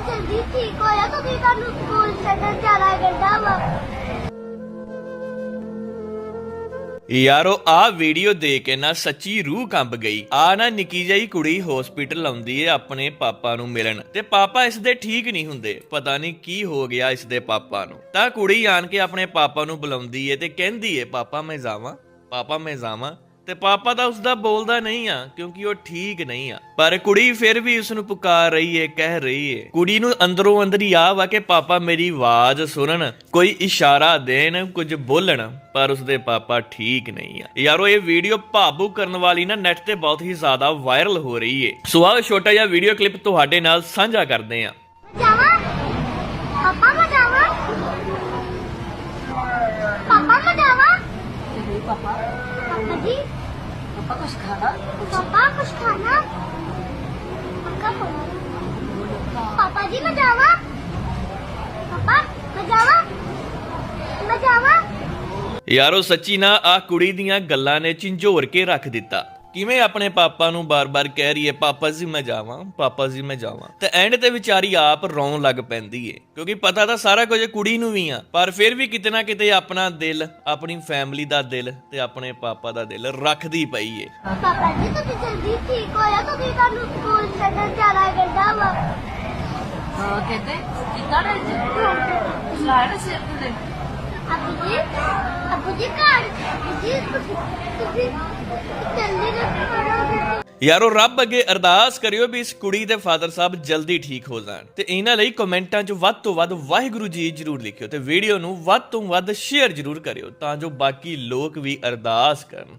ਤੇ ਜਲਦੀ ਠੀਕ ਹੋਇਆ, ਤੁਸੀਂ ਤੁਹਾਨੂੰ ਸਕੂਲ ਛੱਡਣ ਜਾਣਾ ਕਰਦਾ ਵਾ। ਯਾਰੋ ਆ ਵੀਡੀਓ ਦੇਖ ਕੇ ਨਾ ਸੱਚੀ ਰੂਹ ਕੰਬ ਗਈ। ਆ ਨਾ ਨਿੱਕੀ ਜਿਹੀ ਕੁੜੀ ਹਸਪੀਟਲ ਆਉਂਦੀ ਏ ਆਪਣੇ ਪਾਪਾ ਨੂੰ ਮਿਲਣ। ਤੇ ਪਾਪਾ ਇਸ ਦੇ ਠੀਕ ਨਹੀਂ ਹੁੰਦੇ। ਪਤਾ ਨਹੀਂ ਕੀ ਹੋ ਗਿਆ ਇਸ ਦੇ ਪਾਪਾ ਨੂੰ। ਤਾਂ ਕੁੜੀ ਆਣ ਕੇ ਆਪਣੇ ਪਾਪਾ ਨੂੰ ਬੁਲਾਉਂਦੀ ਏ ਤੇ ਕਹਿੰਦੀ ਏ, ਪਾਪਾ, ਮੈਂ ਜਾਵਾਂ। ਪਾਪਾ, ਮੈਂ ਜਾਵਾਂ। ਤੇ ਪਾਪਾ ਤਾਂ ਉਸ ਦਾ ਬੋਲਦਾ ਨਹੀਂ ਆ ਕਿਉਂਕਿ ਉਹ ਠੀਕ ਨਹੀਂ ਆ। ਪਰ ਕੁੜੀ ਫਿਰ ਵੀ ਉਸ ਨੂੰ ਪੁਕਾਰ ਰਹੀ ਏ ਕਹਿ ਰਹੀ ਏ। ਕੁੜੀ ਨੂੰ ਅੰਦਰੋਂ ਅੰਦਰ ਆ ਵਾ ਕਿ ਪਾਪਾ ਮੇਰੀ ਆਵਾਜ਼ ਸੁਣਨ ਕੋਈ ਇਸ਼ਾਰਾ ਦੇਣ ਕੁਝ ਬੋਲਣ ਪਰ ਉਸ ਦੇ ਪਾਪਾ ਠੀਕ ਨਹੀਂ ਆ। ਯਾਰੋ ਇਹ ਵੀਡੀਓ ਭਾਵੁਕ ਕਰਨ ਵਾਲੀ ਨਾ ਨੈਟ ਤੇ ਬਹੁਤ ਹੀ ਜ਼ਿਆਦਾ ਵਾਇਰਲ ਹੋ ਰਹੀ ਏ। ਸੋ ਆਹ ਛੋਟਾ ਜਿਹਾ ਵੀਡੀਓ ਕਲਿੱਪ ਤੁਹਾਡੇ ਨਾਲ ਸਾਂਝਾ ਕਰਦੇ ਆ। ਪਾਪਾ ਜੀ? कुछ खाना ਪਾਪਾ ਕੁਛ ਖਾਣਾ ਪੱਕਾ ਪਾਪਾ ਜੀ ਮੈਂ ਜਾਵਾਂ ਪਾਪਾ ਮੈਂ ਜਾਵਾਂ ਮੈਂ ਜਾਵਾਂ ਯਾਰੋ ਸੱਚੀ ਨਾ ਆ ਕੁੜੀ ਦੀਆਂ ਗੱਲਾਂ ਨੇ ਝਿੰਜੋਰ ਕੇ ਰੱਖ ਦਿੱਤਾ ਕਿਵੇਂ ਆਪਣੇ ਪਾਪਾ ਨੂੰ ਬਾਰ-ਬਾਰ ਕਹਿ ਰਹੀ ਹੈ ਪਾਪਾ ਜੀ ਮੈਂ ਜਾਵਾਂ ਪਾਪਾ ਜੀ ਮੈਂ ਜਾਵਾਂ? ਤੇ ਐਂਡ ਤੇ ਵਿਚਾਰੀ ਆਪ ਰੋਣ ਲੱਗ ਪੈਂਦੀ ਏ ਕਿਉਂਕਿ ਪਤਾ ਤਾਂ ਸਾਰਾ ਕੁਝ ਕੁੜੀ ਨੂੰ ਵੀ ਆ ਪਰ ਫਿਰ ਵੀ ਕਿਤੇ ਨਾ ਕਿਤੇ ਆਪਣਾ ਦਿਲ ਆਪਣੀ ਫੈਮਿਲੀ ਦਾ ਦਿਲ ਤੇ ਆਪਣੇ ਪਾਪਾ ਦਾ ਦਿਲ ਰੱਖਦੀ ਪਈ ਏ। ਪਾਪਾ ਜੀ ਤੁਸੀਂ ਜਲਦੀ ਠੀਕ ਹੋ ਜਾਓ ਤੁਸੀਂ ਤੁਹਾਨੂੰ ਸਕੂਲ ਛੱਡਣ ਜਾਣਾ ਕਰਦਾ ਵਾ। ਹਾਂ ਕਹਿੰਦੇ ਕਿੰਨਾ ਰਹਿ ਜੀ ਲਾਇਰ ਸੇ ਆਪਣੇ ਅਬੂ ਜੀ ਅਬੂ ਜੀ ਘਰ। ਜੀ ਤੁਸੀਂ ਤੁਸੀਂ ਜਲਦੀ ਨਾ ਯਾਰੋ, ਰੱਬ ਅੱਗੇ ਅਰਦਾਸ ਕਰਿਓ ਵੀ ਇਸ ਕੁੜੀ ਦੇ ਫਾਦਰ ਸਾਹਿਬ ਜਲਦੀ ਠੀਕ ਹੋ ਜਾਣ। ਤੇ ਇਹਨਾਂ ਲਈ ਕਮੈਂਟਾਂ 'ਚ ਵੱਧ ਤੋਂ ਵੱਧ ਵਾਹਿਗੁਰੂ ਜੀ ਜਰੂਰ ਲਿਖਿਓ ਤੇ ਵੀਡੀਓ ਨੂੰ ਵੱਧ ਤੋਂ ਵੱਧ ਸ਼ੇਅਰ ਜਰੂਰ ਕਰਿਓ ਤਾਂ ਜੋ ਬਾਕੀ ਲੋਕ ਵੀ ਅਰਦਾਸ ਕਰਨ।